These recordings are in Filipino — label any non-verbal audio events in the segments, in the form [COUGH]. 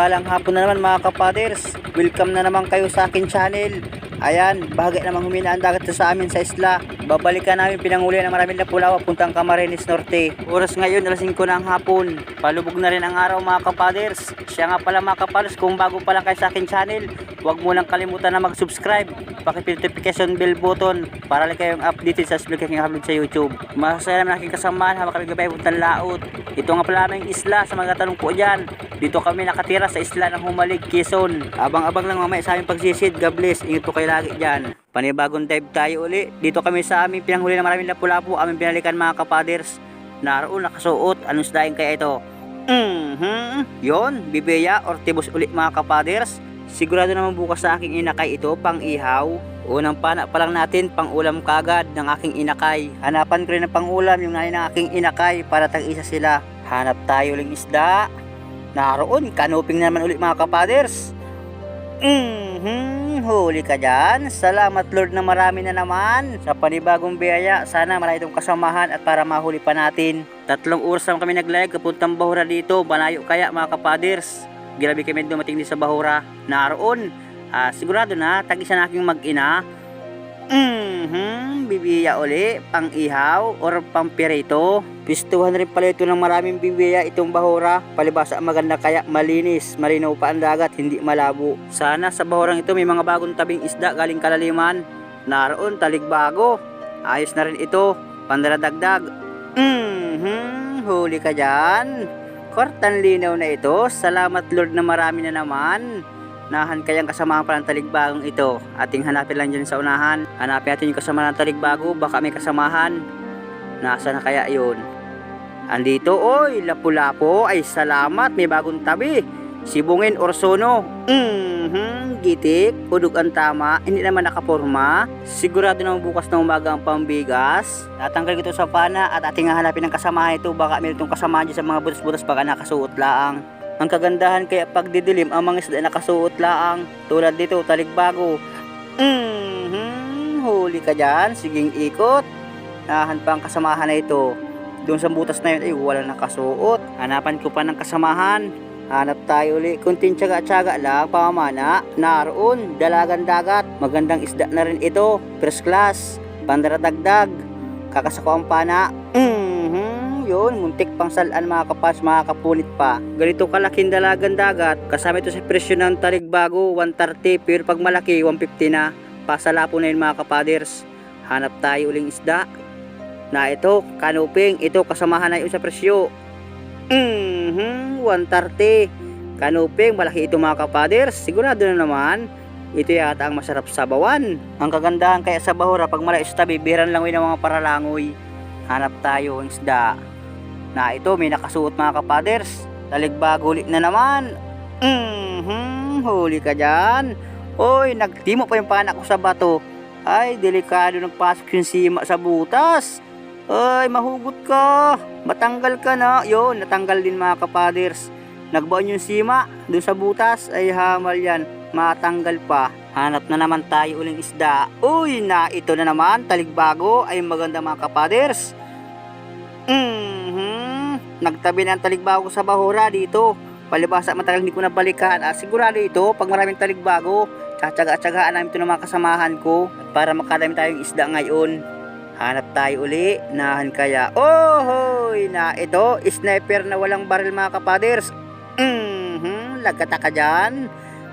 Papagpalang hapon na naman mga kapaders. Welcome na naman kayo sa akin channel. Ayan, bagay namang humina ang dagat sa amin sa isla. Babalikan namin pinanguli ng maraming lapulaw puntang Camarines Norte. Oras ngayon, alas 5 na ang hapon. Palubog na rin ang araw mga kapaders. Siya nga pala mga kapaders, kung bago pa lang kayo sa akin channel, huwag mo lang kalimutan na mag-subscribe. Pakipit-notification bell button para lang kayong updated sa vlog aking upload sa YouTube. Masaya naman aking kasamahan habang kami gabay puntang laot. Ito nga pala aming isla sa mga tanong po dyan. Dito kami nakatira sa isla ng Humalig, Quezon. Abang-abang lang mamaya sa aming pagsisid. God bless. Ingat po kayo lagi dyan. Panibagong dive tayo uli. Dito kami sa aming pinanghuli ng maraming lapu-lapu. Aming pinalikan mga kapaders. Naroon nakasuot. Anong sdaing kaya ito? Mhm. Yon, bibeya or tibos uli mga kapaders. Sigurado naman bukas sa aking inakay ito pang ihaw. Unang pana pa lang natin pang ulam kagad ng aking inakay. Hanapan ko rin ng pang ulam yung nanay ng aking inakay para tag-isa sila. Hanap tayo ng isda. Naroon, kanuping naman ulit mga kapaders. Mhm, huli ka dyan. Salamat Lord na marami na naman sa panibagong biyaya. Sana marami itong kasamahan at para mahuli pa natin. Tatlong oras naman kami naglayag kapuntang Bahura dito. Banayo kaya mga kapaders. Grabe kami dumating din sa Bahura. Naroon, ah, sigurado na tag-isa na aking mag-ina. Mhm, bibiya uli, pang ihaw or pang pirito. Pistuhan rin pala ito ng maraming bibiya itong bahura. Palibasa maganda kaya malinis, malinaw pa ang dagat, hindi malabo. Sana sa bahurang ito may mga bagong tabing isda galing kalaliman. Naroon, taligbago. Ayos na rin ito, pandaradagdag. Mhm, huli ka dyan. Kortan linaw na ito. Salamat Lord na marami na naman. Nahan kayang kasama pa ng taligbagong ito. Ating hanapin lang dyan sa unahan. Hanapin natin yung kasama ng taligbago. Baka may kasamahan. Nasa na kaya yun? Andito, oy, lapu-lapo. Ay, salamat. May bagong tabi. Sibungin or sono. Mhm, gitik. Udog ang tama. Hindi naman nakaporma. Sigurado naman bukas na umaga ang pambigas. Tatanggal ko ito sa pana at ating hanapin ng kasamahan ito. Baka meron itong kasamahan dyan sa mga butas-butas. Baka nakasuot laang. Ang kagandahan kaya pagdidilim ang mga isda nakasuot laang tulad dito taligbago. Mhm, huli ka dyan, siging ikot. Nahan pa ang kasamahan na ito. Doon sa butas na yun ay walang nakasuot. Hanapan ko pa ng kasamahan. Hanap tayo uli. Kunting tsaga-tsaga lang, pamamana. Naroon, dalagan dagat. Magandang isda na rin ito. First class. Pandaradagdag. Kakasako ang pana. Mhm, yun. Muntik pang salaan mga kapas, mga kapunit pa. Ganito kalaking dalagan dagat. Kasama ito sa presyo ng taligbago, 130. Pero pag malaki, 150 na. Pasalapo na yun mga kapaders. Hanap tayo uling isda. Na ito, kanuping. Ito, kasamahan na yun sa presyo. Mhm, 130. Kanuping, malaki ito mga kapaders. Sigurado na naman. Ito yata ang masarap sa bawan. Ang kagandahan kaya sa bahura, pag malaki sa tabi, biran lang ng mga paralangoy. Hanap tayo ng isda. Na ito, may nakasuot mga kapaders. Taligbago ulit na naman. Mhm, huli ka dyan. Hoy, nagtimo pa yung panak ko sa bato. Ay, delikado nagpasok yung sima sa butas. Ay, mahugot ka. Matanggal ka na. Yun, natanggal din mga kapaders. Nagbaon yung sima doon sa butas. Ay, hamal yan. Matanggal pa. Hanap na naman tayo uling isda. Uy, na ito na naman. Taligbago. Ay, maganda mga kapaders. Mhm. Nagtabi na ang taligbago sa bahura dito. Palibasa matagal hindi ko nabalikan. Ah, sigurado ito, pag maraming taligbago, tsatsaga-tsagaan namin ito ng mga kasamahan ko para makadami tayong isda ngayon. Hanap tayo uli, nahan kaya. Oh, hoy, na ito, sniper na walang baril mga kapaders. Mhm, lagkata ka dyan.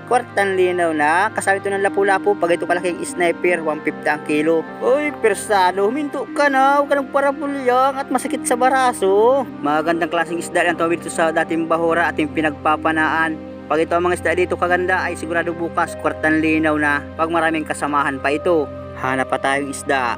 Kwartan linaw na, kasama ito ng lapu-lapu pag ito kalaking sniper, 150 ang kilo. Uy, persado, huminto ka na, huwag ka ng parapulyang at masakit sa baraso. Magandang klaseng isda ang tawid sa dating bahura ating pinagpapanaan. Pag ito ang mga isda dito kaganda ay sigurado bukas kwartan linaw na pag maraming kasamahan pa ito. Hanap pa tayong isda.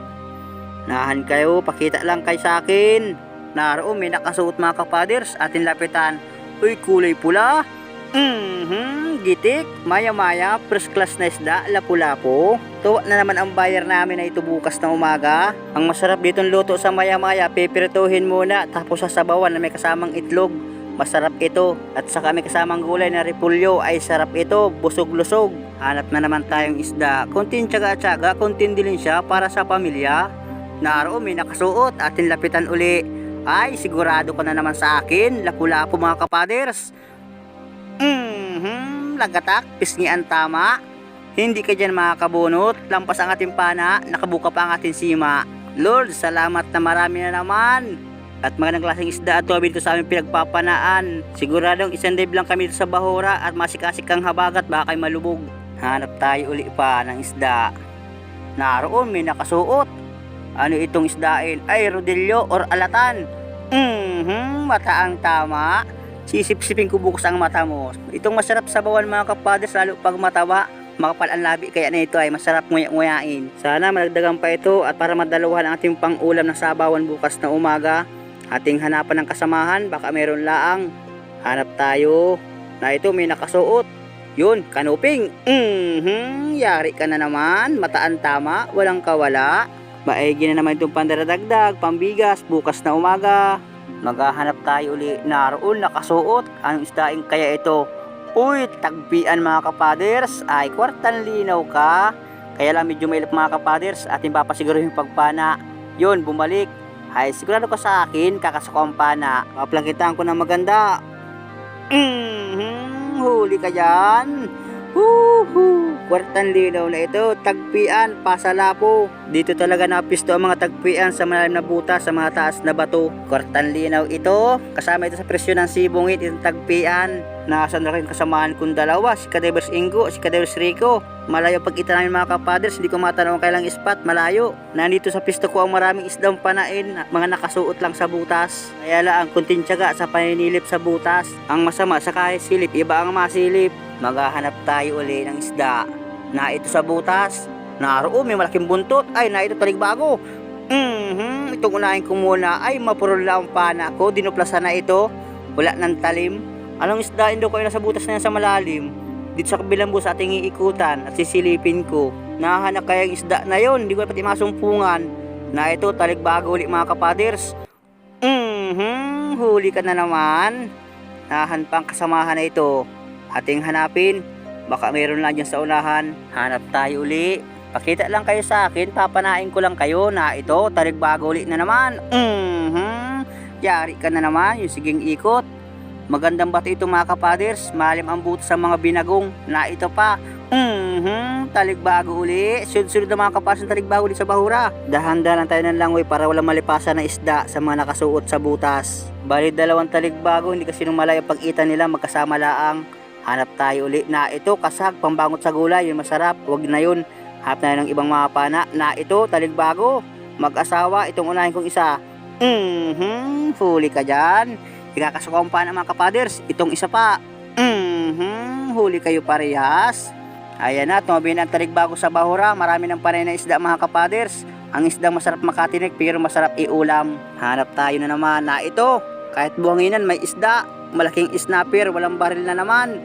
Nahan kayo, pakita lang kay sa akin. Naroon may nakasuot mga kapaders, atin lapitan. Uy, kulay pula. Mhm, gitik, maya-maya, first class na isda, lapu-lapo. Tuwa na naman ang bayar namin na ito bukas na umaga. Ang masarap dito luto sa maya-maya, pipirituhin muna, tapos sasabawan na may kasamang itlog. Masarap ito. At saka may kasamang gulay na repulyo ay sarap ito, busog-lusog. Hanap na naman tayong isda. Kunting tsaga-tsaga, kunting dilin siya para sa pamilya. Naroon may nakasuot, atin lapitan uli. Ay, sigurado ka na naman sa akin, lapu-lapo mga kapaders. Mhm, lagatak, pisngi ang tama. Hindi ka dyan makakabunot, lampas ang ating pana, nakabuka pa ang ating sima. Lord, salamat na marami na naman. At magandang klaseng isda at ito sa aming pinagpapanaan. Siguradong isang dive lang kami sa Bahura at masikasik kang habagat baka kayo malubog. Hanap tayo uli pa ng isda. Naroon may nakasuot. Ano itong isdain? Ay, rodillo or alatan. Mhm, mata ang tama. Sisip-sipin ko bukas ang mata mo. Itong masarap sa bawan mga kapadres, lalo pag matawa. Makapal ang labi kaya na ito ay masarap nguya-nguyain. Sana malagdagan pa ito at para madaluhan ang ating pang-ulam na sabawan bukas na umaga. Ating hanapan ng kasamahan, baka meron laang. Hanap tayo na ito may nakasuot. Yun, kanuping. Mhm, yari ka na naman. Mataan tama, walang kawala. Maigi na naman itong pandaradagdag, pambigas, bukas na umaga. Maghahanap tayo uli naroon nakasuot. Anong isdaing kaya ito? Uy, tagpian mga kapaders. Ay, kwartan linaw ka. Kaya lang medyo mailap mga kapaders. Ating papasiguro yung pagpana. Yun, bumalik. Ay, sigurado ka sa akin, kakasuko ang pana. Paplangkitaan ko na maganda. [CLEARS THROAT] Mhm, huli ka dyan. Woohoo! Kwartan linaw na ito, tagpian, pasalapo. Dito talaga napisto ang mga tagpian sa malalim na butas, sa mga taas na bato. Kwartan linaw ito, kasama ito sa presyo ng sibungit, itong tagpian. Nakasan na rin kasamaan kong dalawa, si Kadevers Ingo, si Kadevers Rico. Malayo pag ita namin mga kapaders, hindi ko matanong kailang spot, malayo. Nandito sa pisto ko ang maraming isdang panain, mga nakasuot lang sa butas. Kaya lang ang kunting tiyaga sa paninilip sa butas. Ang masama sa kahit silip, iba ang masilip. Maghahanap tayo uli ng isda. Na ito sa butas. Naroon, may malaking buntot. Ay, na ito taligbago. Mhm, itong unahin ko muna ay mapurol lang ang pana ko. Dinuplasan na ito. Wala ng talim. Anong isda daw ko na sa butas na yan sa malalim? Dito sa kabilang butas ating iikutan at sisilipin ko. Nahanap kaya yung isda na yon, hindi ko pati masumpungan. Na ito, taligbago ulit mga kapaders. Mhm, huli ka na naman. Nahan pang kasamahan na ito. Ating hanapin. Baka meron lang dyan sa unahan. Hanap tayo uli. Pakita lang kayo sa akin, papanain ko lang kayo na ito, taligbago ulit na naman. Mhm, yari ka na naman, yung siging ikot. Magandang bato ito mga kapaders, malim ang buto sa mga binagong na ito pa. Mhm, taligbago uli. Sunod-sunod na mga kapaders ng taligbago ulit sa bahura. Dahan-dahan tayo ng langoy para walang malipasan na isda sa mga nakasuot sa butas. Bali dalawang taligbago, hindi kasi nung malayo pag-ita nila magkasama laang. Hanap tayo uli na ito kasag, pambangot sa gulay, yun masarap. Huwag na yun. Hanap na ng ibang mga pana na ito taligbago. Mag-asawa, itong unahin kong isa. Mhm, huli ka dyan. Ikakasuko ang pana mga kapaders. Itong isa pa. Mhm, huli kayo parehas. Ayan na, tumabi na ang taligbago sa bahura. Marami ng panay na isda mga kapaders. Ang isda masarap makatinik pero masarap iulam. Hanap tayo na naman na ito. Kahit buhanginan may isda. Malaking snapper, walang baril na naman.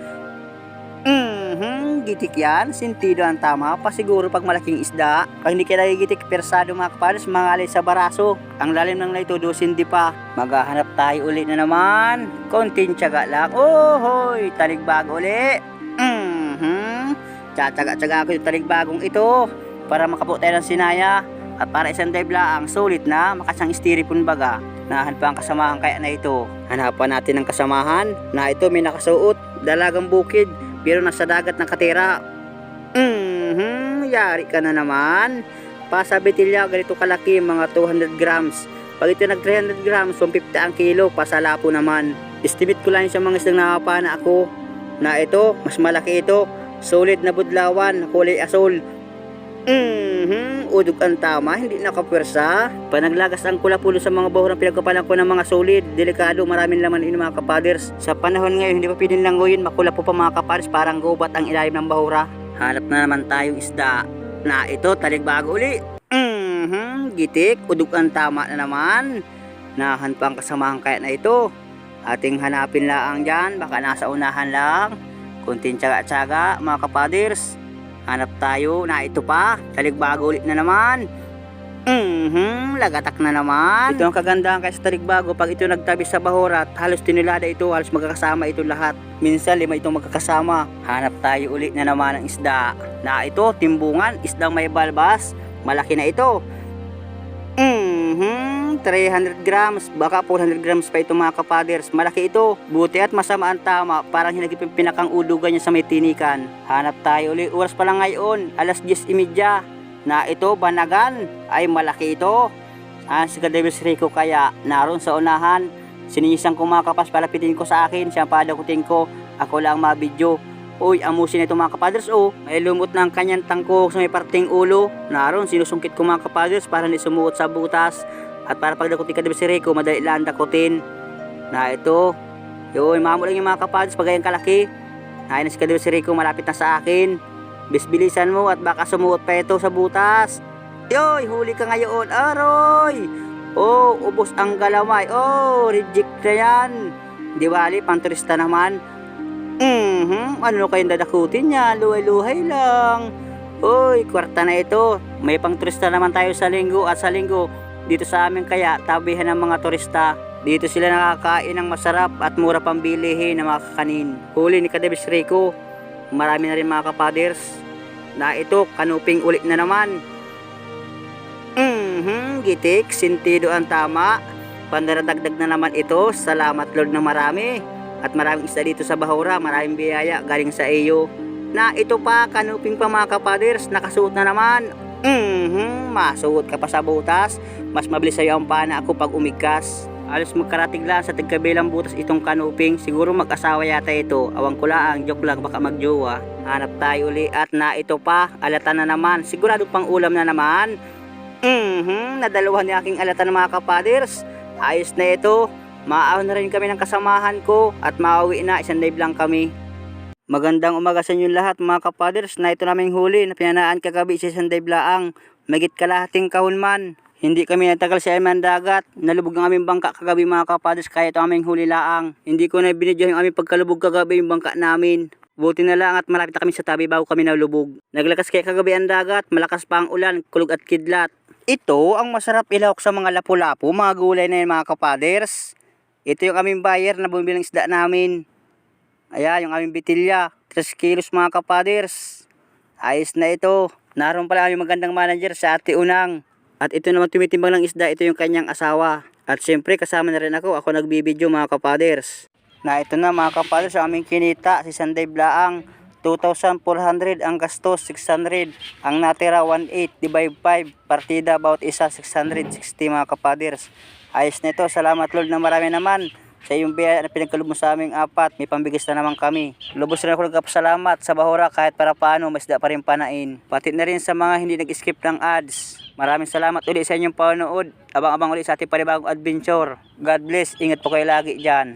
Mhm, gitik yan. Sintido ang tama. Pasiguro pag malaking isda. Pag hindi ka nagigitik, persado mga kapaders, mga alay sa baraso. Ang lalim ng laito, dosin di pa. Maghahanap tayo ulit na naman. Konting tiyaga lang. Oh, hoy, taligbago uli. Mhm. Tsatsaga-tsaga ako yung taligbagong ito para makabuo tayo ng sinaya at para isang dive lang, sulit na makasang styrofoam baga. Nahan pa ang kasamahan kaya na ito. Hanapan natin ang kasamahan na ito may nakasuot, dalagang bukid, pero nasa dagat ng katira. Mhm, yari ka na naman. Pasabitilya, ganito kalaki, mga 200 grams. Pag ito nag 300 grams, 150 ang kilo, pasalapo naman. Estimate ko lang sa mga isang nakapana ako na ito, mas malaki ito. Solid na budlawan, kulay asol. Mhm, udog ang tama, hindi nakapwersa. Panaglagas ang kulapulo sa mga bahurang pinagkapalan ko ng mga solid, delikado, maraming laman ini mga kapaders. Sa panahon ngayon, hindi pa pwedeng langoyin, makulapo pa mga kapaders, parang gubat ang ilalim ng bahura. Hanap na naman tayong isda na ito, taligbago uli. Mhm, gitik, udog ang tama na naman. Nahan pa ang kasamahan kaya na ito. Ating hanapin lang dyan, baka nasa unahan lang. Kunting tsaga-tsaga, mga kapaders. Hanap tayo na ito pa. Taligbago ulit na naman. Mhm, lagatak na naman. Ito ang kagandahan kay sa taligbago. Pag ito nagtabi sa bahorat, halos tinilada ito, halos magkakasama ito lahat. Minsan lima itong magkakasama. Hanap tayo ulit na naman ng isda. Na ito, timbungan, isdang may balbas. Malaki na ito. Mhm, Mhm, 300 grams, baka 400 grams pa ito mga kapaders. Malaki ito. Buti at masama ang tama, parang hinagip pinakang ulugan niya sa may tinikan. Hanap tayo uli, oras pa lang ngayon, alas 10.30. Na ito, banagan, ay malaki ito. Ah, si Kadebis Rico kaya, naroon sa unahan. Sininisang ko mga kapas, palapitin ko sa akin, siya padakutin ko, ako lang mabidyo. Uy, amusin ito mga kapaders oh. May lumot ng kanyang tangkok sa may parting ulo. Naroon, sinusungkit ko mga kapaders para hindi sumuot sa butas. At para pagdakutin ka si Rico, madali lang dakutin. Na ito. Yun, mamo lang yung mga kapaders pag ganyan kalaki. Na si si Rico, malapit na sa akin. Bisbilisan mo at baka sumuot pa ito sa butas. Yoy, huli ka ngayon, aroy! Oh, ubos ang galamay. Oh, reject na yan. Di bali, pang turista naman. Mhm, ano kayong dadakutin niya? Luhay-luhay lang. Uy, kwarta na ito. May pang turista naman tayo sa linggo at sa linggo dito sa amin kaya tabihan ng mga turista. Dito sila nakakain ng masarap at mura pang bilihin ng mga kakanin. Huli ni Kadebis Rico. Marami na rin mga kapaders. Na ito, kanuping ulit na naman. Mhm, gitik, sintido ang tama. Pandaradagdag na naman ito. Salamat Lord na marami. At maraming isda dito sa Bahura, maraming biyaya galing sa iyo. Na ito pa, kanuping pa mga kapaders, nakasuot na naman. Mhm, masuot ka pa sa butas. Mas mabilis sa'yo ang pana ako pag umigkas. Alos magkarating lang sa tagkabilang butas itong kanuping. Siguro mag-asawa yata ito. Awang ko lang, joke lang, baka magjowa. Hanap tayo uli at na ito pa, alata na naman. Sigurado pang ulam na naman. Mhm, nadalawan ni aking alata ng mga kapaders. Ayos na ito. Maahon na rin kami ng kasamahan ko at mauwi na isang live lang kami. Magandang umaga sa inyo lahat mga kapaders na ito naming huli na pinanaan kagabi sa isang dive laang. Magit kalahating kahon man. Hindi kami natagal sa iman dagat. Nalubog ang aming bangka kagabi mga kapaders kaya ito aming huli laang. Hindi ko na binidyo yung aming pagkalubog kagabi yung bangka namin. Buti na lang at malapit na kami sa tabi bago kami nalubog. Naglakas kaya kagabi ang dagat, malakas pa ang ulan, kulog at kidlat. Ito ang masarap ilahok sa mga lapu-lapu, mga gulay na yan mga kapaders. Ito yung aming buyer na bumili ng isda namin. Ayan, yung aming bitilya. 3 kilos mga kapaders. Ayos na ito. Naroon pala aming magandang manager sa Ate Unang. At ito naman tumitimbang ng isda, ito yung kanyang asawa. At syempre kasama na rin ako, ako nagbibideo mga kapaders. Na ito na mga kapaders, ang aming kinita, si Sanday Blaang. 2,400 ang gastos, 600. Ang natira, 1,800 divide 5. Partida about isa, 660 mga kapaders. Ayos na ito. Salamat Lord na marami naman sa iyong biyaya na pinagkaloob mo sa aming apat. May pambigis na naman kami. Lubos rin ako nagkapasalamat sa Bahura kahit para paano masda pa rin panain. Pati na rin sa mga hindi nag-skip ng ads. Maraming salamat ulit sa inyong panonood. Abang-abang ulit sa ating panibagong adventure. God bless. Ingat po kayo lagi dyan.